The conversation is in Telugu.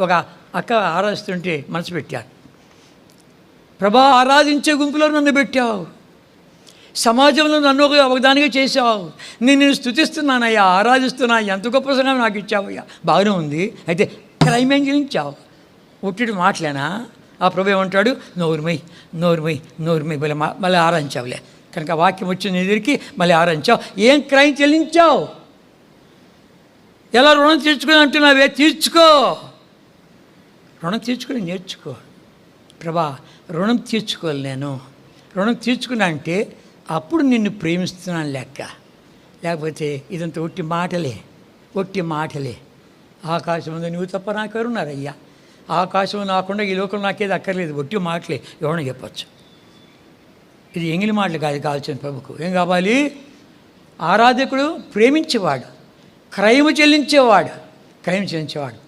ఒక అక్క ఆరాధిస్తుంటే మనసు పెట్టారు. ప్రభా ఆరాధించే గుంపులో నన్ను పెట్టావు. సమాజంలో నన్ను ఒక ఒకదానిగా చేసావు. నేను నేను స్థుతిస్తున్నానయ్యా ఆరాధిస్తున్నా ఎంత గొప్ప సంఘం నాకు ఇచ్చావయ్యా బాగానే ఉంది. అయితే క్రైమ్ చెల్లించావు ఉట్టిటి మాటలేనా? ఆ ప్రభు ఏమంటాడు? నోరుమై నోరుమై నోరుమై మళ్ళీ మా- మళ్ళీ ఆరాధించావులే. కనుక వాక్యం వచ్చిన ఎదురికి మళ్ళీ ఆరాధించావు. ఏం క్రైమ్ చెల్లించావు ఎలా రుణం తీర్చుకుని అంటున్నావే? తీర్చుకో. రుణం తీర్చుకుని నేర్చుకో. ప్రభా రుణం తీర్చుకోవాలి నేను. రుణం తీర్చుకున్నా అంటే అప్పుడు నిన్ను ప్రేమిస్తున్నాను లెక్క. లేకపోతే ఇదంతా ఒట్టి మాటలే ఒట్టి మాటలే. ఆకాశం ఉంది నువ్వు తప్ప నాకెవరున్నారయ్యా ఆకాశం నాకుండా ఈ లోకం నాకేది అక్కర్లేదు ఒట్టి మాటలే. ఎవరైనా చెప్పచ్చు. ఇది ఎంగిలి మాటలు కాదు కావాల్సిన ప్రభుకు. ఏం కావాలి? ఆరాధకుడు ప్రేమించేవాడు క్రైము చెల్లించేవాడు క్రైమ్ చెల్లించేవాడు.